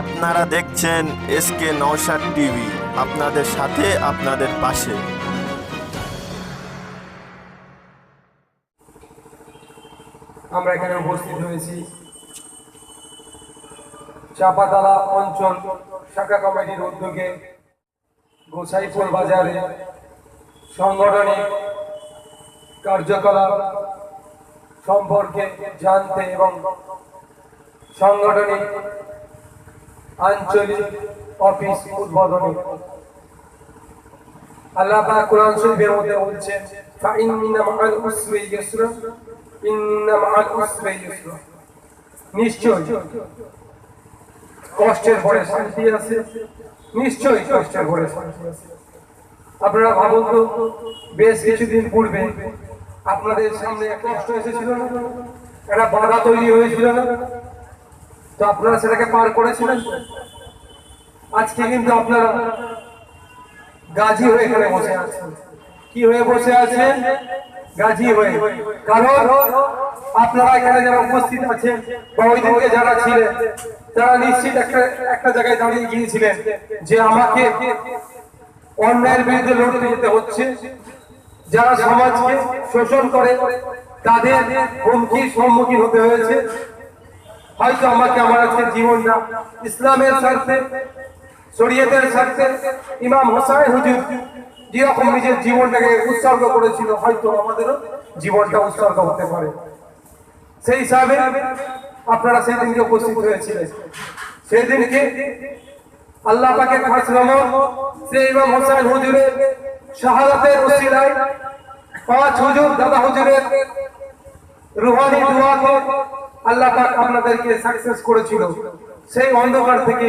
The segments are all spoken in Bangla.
আপনারা দেখছেন এসকে নৌসাদ টিভি, আপনাদের সাথে, আপনাদের পাশে। আমরা এখানে উপস্থিত হয়েছি। চাপাতলা অঞ্চল শাখা কমিটির উদ্যোগে গোসাইপুর বাজারে সাংগঠনিক কার্যকলাপ সম্পর্কে জানতে এবং সাংগঠনিক আঞ্চলিক অফিস উদ্বোধনী। আল্লাহ পাক শরীফের মধ্যে বলছেন মাআল উসরি ইউসরা ইন্না মাআল উসরি ইউসরা। নিশ্চয় কষ্টের পরে শান্তি আছে, নিশ্চয়ই কষ্টের পরে শান্তি আছে। আপনারা ভাবুন তো, বেশ কিছুদিন পূর্বে আপনাদের সামনে কষ্ট এসেছিল না? একটা বাধা তৈরি হয়েছিল না? তো আপনারা সেটাকে পার করেছিলেন? আজকে কিন্তু আপনারা গাজী হয়ে এখানে বসে আছেন। কি হয়ে বসে আছেন? গাজী হয়ে। কারণ আপনারা এখানে যারা উপস্থিত আছেন, বা ওই দিনকে যারা ছিলেন, তারা নিশ্চিত একটা একটা জায়গায় দাঁড়িয়ে গিয়েছিলেন যে আমাকে অন্যায়ের বিরুদ্ধে লড়তে যেতে হচ্ছে। যারা সমাজকে শোষণ করে, তাদের হুমকির সম্মুখীন হতে হয়েছে। হয়তো আমাকে আমার আজকে জীবনটা ইসলামের স্বার্থে, শরীয়তের স্বার্থে, ইমাম হোসাইন হুজুর যেরকম নিজের জীবনটাকে উৎসর্গ করেছিল, হয়তো আমাদেরও জীবনটা উৎসর্গ হতে পারে। সেই হিসাবে আপনারা সেই দিনকে উপস্থিত হয়েছিলেন। সেই দিনকে আল্লাহ পাকের খাস রহমত সেই ইমাম হোসেন হুজুরের শাহাদাতের পাঁচ হুজুর, দাদা হুজুরের রুহানি দোয়াকে আল্লাহ পাক আপনাদেরকে সাকসেস করেছিল। সেই অন্ধকার থেকে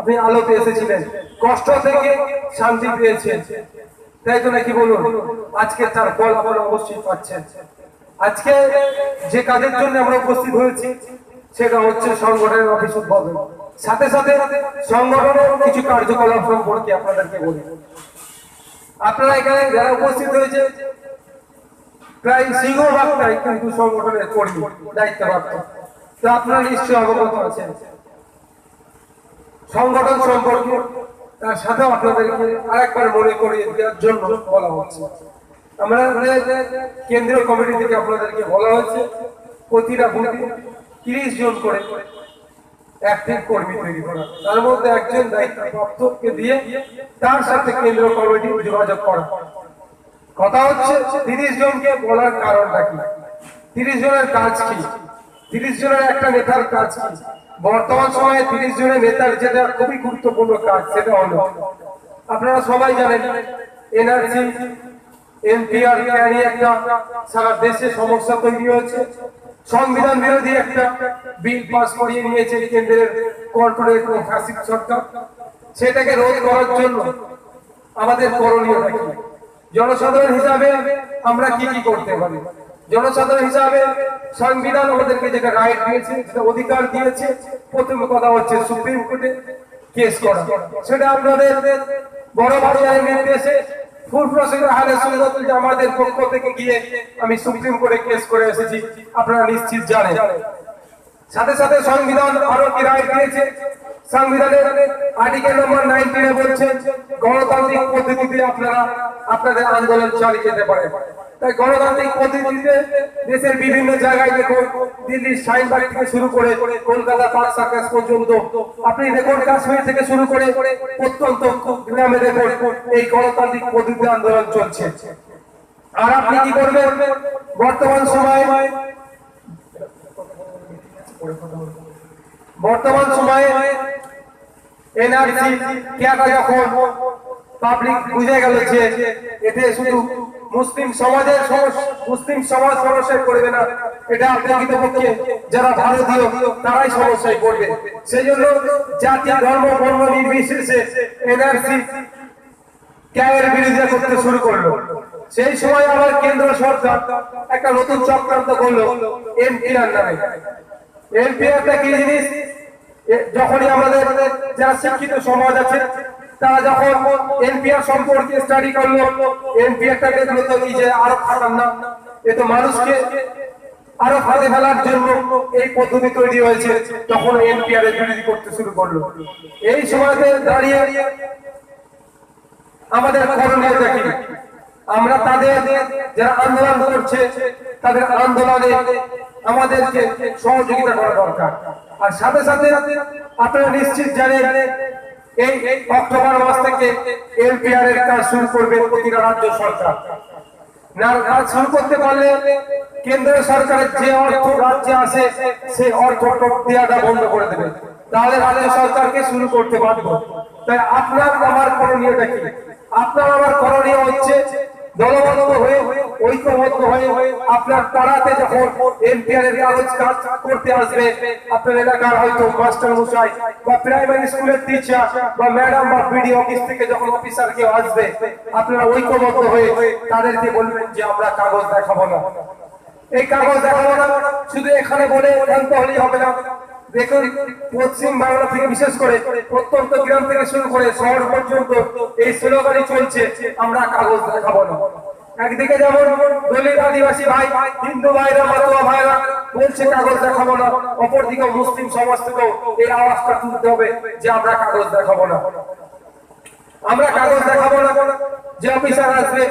আপনি আলোতে এসেছিলেন। কষ্ট থেকে শান্তি পেয়েছেন। তাই তো নাকি বলুন? আজকে তার ফল আপনারা অবশ্যই পাচ্ছেন। আজকে যে কাজের জন্য আমরা উপস্থিত হয়েছি, সেটা হচ্ছে সংগঠনের অফিস উদ্বোধন। সাথে সাথে সংগঠনের কিছু কার্যকলাপ সম্পর্কে আপনাদেরকে বলি। আপনারা এখানে যারা উপস্থিত হয়েছে প্রায় সিংহভাগটাই কিন্তু সংগঠনের কর্মী, দায়িত্বপ্রাপ্ত। আপনারা নিশ্চয়ই অবগত আছেন। সংগঠন সম্পর্কে তার সাথেও আপনাদেরকে আরেকবার মনে করিয়ে দেওয়ার জন্য বলা হচ্ছে। আমরা কেন্দ্রীয় কমিটি থেকে আপনাদেরকে বলা হয়েছে, প্রতিটা বুথে তিরিশ জন করে অ্যাক্টিভ কর্মী তৈরি করা। তার মধ্যে একজন দায়িত্বপ্রাপ্তকে দিয়ে তার সাথে কেন্দ্রীয় কমিটি যোগাযোগ করা। কথা হচ্ছে, তিরিশ জনকে বলার কারণটা কি? তিরিশ জনের কাজ কি? তিরিশ জনের একটা নেতার কাজ। বর্তমান সময়ে তিরিশ জনের নেতার যেটা খুবই গুরুত্বপূর্ণ কাজ, সেটা হলো, আপনারা সবাই জানেন এনআরসি এনপিআর নিয়ে একটা সারা দেশে সমস্যা তৈরি হয়েছে। সংবিধান বিরোধী একটা বিল পাস করিয়ে নিয়েছে কেন্দ্রের কর্পোরেট ফ্যাসিস্ট সরকার। সেটাকে রোধ করার জন্য আমাদের করণীয় জনসাধারণ হিসাবে আমরা কি কি করতে পারি? জনসাধারণ হিসাবে সংবিধান আমাদেরকে যেটা রাইট দিয়েছে, যেটা অধিকার দিয়েছে, প্রথম কথা হচ্ছে সুপ্রিম কোর্টে কেস করা। সেটা আপনাদের বড় বড় আইনের দেশে আপনারা সাথে সাথে সংবিধান আরও কি গণতান্ত্রিক পদ্ধতিতে আপনারা আপনাদের আন্দোলন চালিয়ে যেতে পারেন। তাই গণতান্ত্রিক পদ্ধতিতে দেশের বিভিন্ন জায়গায় দেখুন, দিল্লির শাহিনবাগ থেকে শুরু করে কলকাতা পার্ক সার্কাস পর্যন্ত। আপনি দেখুন, কাশ্মীর থেকে শুরু করে প্রত্যন্ত গ্রামে দেখুন, এই গণতান্ত্রিক পদ্ধতিতে আন্দোলন চলছে। আর আপনি কি করবেন? বর্তমান সময়ে বর্তমান সময়ে এনআরসি কেটা যখন পাবলিক বুঝে গেল যে এতে শুধু মুসলিম সমাজের মুসলিম সমাজ সমস্যায় পড়বে না। এটা প্রকৃতপক্ষে যারা ভারতীয়, তারাই সমস্যায় পড়বে। সেই জন্য জাতি, ধর্ম, বর্ণ নির্বিশেষে এনআরসি ক্যাবের বিরোধিতা করতে শুরু করল। সেই সময় আবার কেন্দ্র সরকার একটা নতুন চক্রান্ত করল এনপিআর নামে। এনপিআরটা কি জিনিস? যখনই আমাদের যারা শিক্ষিত সমাজ আছে তারা যখন সম্পর্কে স্টাডি করল আরও খারাপ না। এ তো মানুষকে আরও ফাঁদে ফেলার জন্য এই পদ্ধতি তৈরি হয়েছে, তখন এনপিআর বিরোধী করতে শুরু করল। এই সময়তে দাঁড়িয়ে আমাদের করণীয় দেখি আমরা তাদের যারা আন্দোলন করছে, তাদের আন্দোলনে আমাদেরকে সহযোগিতা করা দরকার। আর সাথে সাথে আপনারা নিশ্চিত জানেন এই অক্টোবর মাস থেকে এলপিআর এর কাজ শুরু করবে প্রতিটা রাজ্য সরকার। কাজ শুরু করতে পারলে কেন্দ্র সরকারের যে অর্থ রাজ্যে আসে, সেই অর্থ প্রক্রিয়াটা বন্ধ করে দেবে। তাহলে রাজ্য সরকারকে শুরু করতে পারব তাই আপনার আমার করণীয়টা কি? আপনার আমার করণীয় হচ্ছে দলবদ্ধ হয়ে, ঐক্যবদ্ধ হয়ে আপনার পাড়াতে যখন এনপিআর এর কাগজ কাজ করতে আসবে, আপনার এলাকার হয়তো মাস্টার মশাই বা প্রাইমারি স্কুলের টিচার বা ম্যাডাম বা বিডি অফিস থেকে যখন অফিসার কেউ আসবে, আপনারা ঐক্যবদ্ধ হয়ে তাদেরকে বলবেন যে আমরা কাগজ দেখাবো না। এই কাগজ দেখাবো না, শুধু এখানে বলে জানতে হলেই হবে না। দেখুন, পশ্চিম বাংলা থেকে বিশেষ করে প্রত্যন্ত গ্রাম থেকে শুরু করে শহর পর্যন্ত এই স্লোগানই চলছে, আমরা কাগজ দেখাবো না। একদিকে যেমন দলিত আদিবাসী ভাই, হিন্দু ভাইরা, মাতোয়া ভাইরা বলছে কাগজ দেখাবো না। অপরদিকে মুসলিম সমাজ থেকেও এই আওয়াজটা তুলতে হবে যে আমরা কাগজ দেখাবো না। আমরা কাগজ দেখাবো না। যে অফিসার আসবে,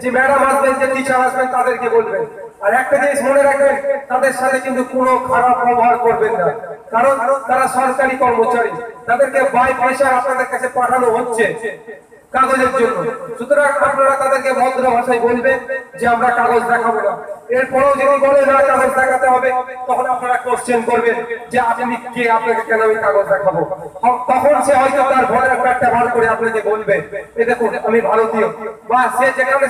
যে ম্যাডাম আসবেন যে টিচার আসবেন তাদেরকে বলবেন। আর একটা জিনিস মনে রাখবেন, তাদের সাথে কিন্তু কোনো খারাপ ব্যবহার করবেন না। কারণ তারা সরকারি কর্মচারী। তাদেরকে বাই পয়সা আপনাদের কাছে পাঠানো হচ্ছে। কাগজের জন্য। সুতরাং আপনারা তাদেরকে ভদ্র ভাষায় বলবেন যে আমরা কাগজ দেখাবো না। এরপরেও যদি বলে না কাগজ দেখাতে হবে, তখন আপনারা কোশ্চেন করবেন যে আপনি কে, আপনাকে কেন আমি কাগজ দেখাবো? তখন সে হয়তো তার ভোটার কার্ডটা বার করে আপনাকে বলবে এই দেখুন, আমি ভারতীয়। বা সে যেখানে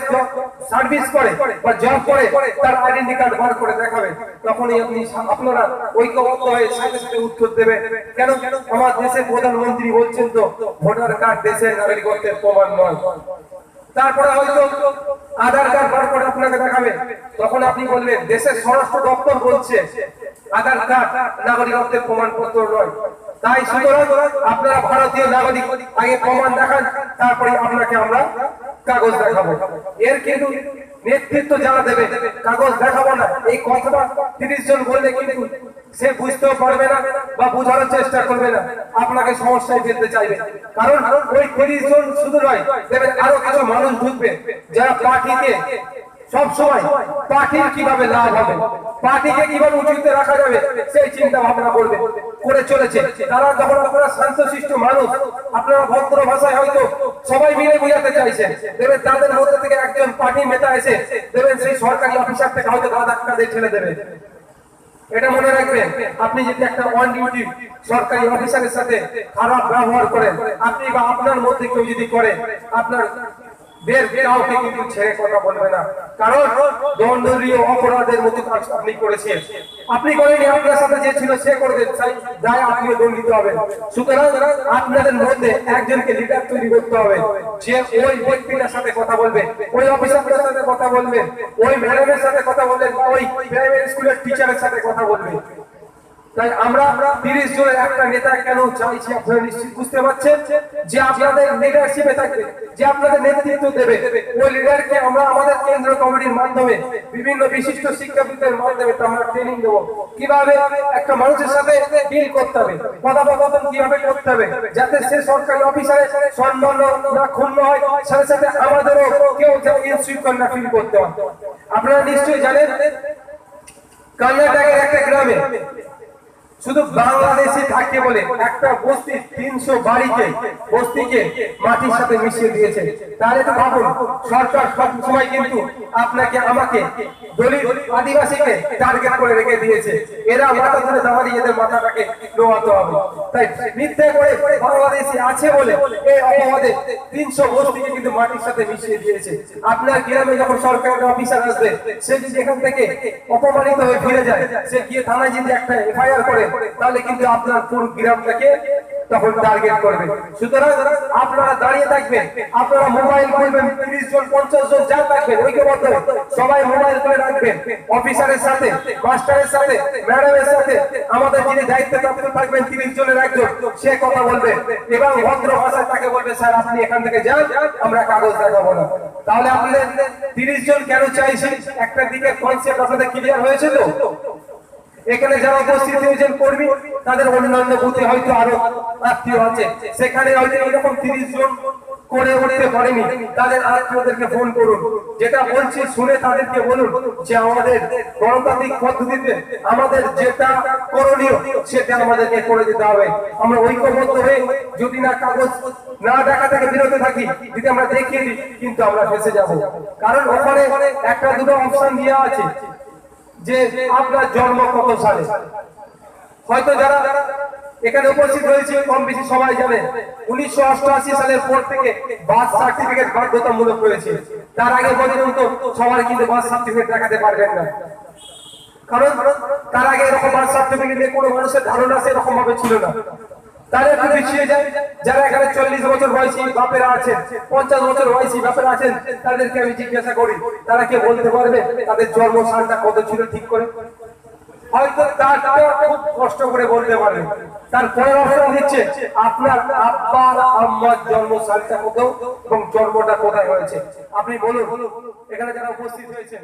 সার্ভিস করে বা জব করে, তার আইডেন্টি কার্ড বার করে দেখাবে। তখনই আপনি আপনারা ঐক্যবদ্ধ হয়ে সাথে সাথে উত্তর দেবে কেন? আমার দেশের প্রধানমন্ত্রী বলছেন তো, ভোটার কার্ড দেশের নাগরিকত্বের প্রমাণ নয়। তারপরে হয়তো আধার কার্ড বার করে আপনাকে দেখাবে। তখন আপনি বলবেন, দেশের স্বরাষ্ট্র দপ্তর বলছে আধার কার্ড নাগরিকত্বের প্রমাণপত্র নয়। তাই সুতরাং আপনারা ভারতীয় নাগরিক আগে প্রমাণ দেখান, তারপরে আপনাকে আমরা কাগজ দেখাবো। এর কিন্তু নেতৃত্ব যারা দেবে, কাগজ দেখাবো না। এই কথাটা তিরিশ জন বললে কিন্তু সে বুঝতেও পারবে না বা বোঝানোর চেষ্টা করবে না। আপনাকে সমস্যায় ফেলতে চাইবে। কারণ ওই তিরিশ জন শুধু নয় দেবে আরও কিছু মানুষ ঢুকবে, যারা পার্টিকে সবসময় পার্টির কীভাবে লাভ হবে পার্টিকে কীভাবে উঁচুতে রাখা যাবে, সেই চিন্তা ভাবনা করবে, করে চলেছে। তারা যখন আপনারা শান্তশিষ্ট মানুষ, আপনারা ভদ্র ভাষায় হয়তো সবাই মিলে বোঝাতে চাইছেন। দেখবেন তাদের মধ্যে থেকে একজন পার্টি নেতা এসে দেখবেন সেই সরকারি অফিসার থেকে হয়তো গাদা কাঁধে ঠেলে দেবে। এটা মনে রাখবেন, আপনি যদি একটা অন ডিউটি সরকারি অফিসারের সাথে খারাপ ব্যবহার করেন, আপনি বা আপনার মধ্যে কেউ যদি করে, আপনার সুতরাং আপনাদের মধ্যে একজনকে লিডার তৈরি করতে হবে। যে ওই ব্যক্তিটার সাথে কথা বলবে, ওই অফিসারটার সাথে কথা বলবে, ওই ম্যাডামের সাথে কথা বলবেন ওই প্রাইমারি স্কুলের টিচারের সাথে কথা বলবে। বিভিন্ন বিশিষ্ট শিক্ষাবিদদের মাধ্যমে আমরা ট্রেনিং দেবো। কীভাবে একটা মানুষের সাথে ডিল করতে হবে, কথোপকথন কীভাবে করতে হবে, যাতে সে সরকারি অফিসারের সম্মান না ক্ষুণ্ণ হয়, সাথে সাথে আমাদেরও কেউ না ফিল করতে হয় আপনারা নিশ্চয়ই জানেন, কর্ণাটকের একটা গ্রামে শুধু বাংলাদেশে থাকে বলে একটা বস্তি তিনশো বাড়িকে বস্তিকে মাটির সাথে মিশিয়ে দিয়েছে। তাহলে তো ভাবুন, সরকার সব সময় কিন্তু আপনাকে, আমাকে মাটির সাথে মিশিয়ে দিয়েছে। আপনার গ্রামে যখন অফিসার আসবে, সে থেকে অপমানিত হয়ে ফিরে যায়, সে গিয়ে থানায় যদি একটা এফআইআর করে তাহলে কিন্তু আপনার পুরো গ্রামটাকে তখন টার্গেট করবে। সুতরাং আপনারা দাঁড়িয়ে থাকবেন, আপনারা মোবাইল করবেন তিরিশ জন, পঞ্চাশ জন যা থাকবেন, ঐক্যবদ্ধ সবাই মোবাইল করে রাখবেন। অফিসারের সাথে মাস্টারের সাথে ম্যাডামের সাথে, আমাদের যিনি দায়িত্ব প্রাপ্ত থাকবেন, তিরিশ জনের একজন, সে কথা বলবে এবং ভদ্র ভাষায় তাকে বলবে, স্যার, আপনি এখান থেকে যান, আমরা কাগজ দেখাবো না। তাহলে আপনাদের তিরিশ জন কেন চাইছেন? একটা দিকে কনসেপ্ট আপনাদের ক্লিয়ার হয়েছে তো? এখানে যারা উপস্থিত হয়েছেন কর্মী, তাদের অন্যান্য বুথে হয়তো আরও আত্মীয় আছে। সেখানে হয়তো এরকম তিরিশ জন করে উঠতে পারেনি। তাদের আত্মীয়দেরকে ফোন করুন। যেটা বলছি, শুনে তাদেরকে বলুন যে আমাদের গণতান্ত্রিক পদ্ধতিতে আমাদের যেটা করণীয়, সেটা আমাদেরকে করে দিতে হবে। আমরা ঐক্যবদ্ধ হয়ে যদি না কাগজ না দেখা থেকে বিরত থাকি, যদি আমরা দেখিয়ে দিই, কিন্তু আমরা ফেসে যাব। কারণ ওখানে একটা দুটো অপশন দেওয়া আছে। যে আপনার জন্ম কত সালে? হয়তো যারা এখানে উপস্থিত হয়েছে কম বেশি সবাই জানে, উনিশশো অষ্টআশি সালের পর থেকে বার্থ সার্টিফিকেট বাধ্যতামূলক হয়েছে তার আগে পর্যন্ত সবাই কিন্তু বার্থ সার্টিফিকেট দেখাতে পারবেন না। কারণ তার আগে এরকম বার্থ সার্টিফিকেট নিয়ে কোনো মানুষের ধারণা সেরকম ভাবে ছিল না। তারা একটু পিছিয়ে যায়। যারা এখানে চল্লিশ বছর বয়সী বাপেরা আছেন, পঞ্চাশ বছর বয়সী বাপেরা আছেন, তাদেরকে আমি জিজ্ঞাসা করি, তারা কি বলতে পারবে তাদের জন্ম সালটা কত ছিল ঠিক করে? হয়তো তারটা খুব কষ্ট করে বলতে তার পরের অপশন আপনার আম্মার কত এবং জন্মটা কোথায় হয়েছে? আপনি বলুন। এখানে যারা উপস্থিত হয়েছে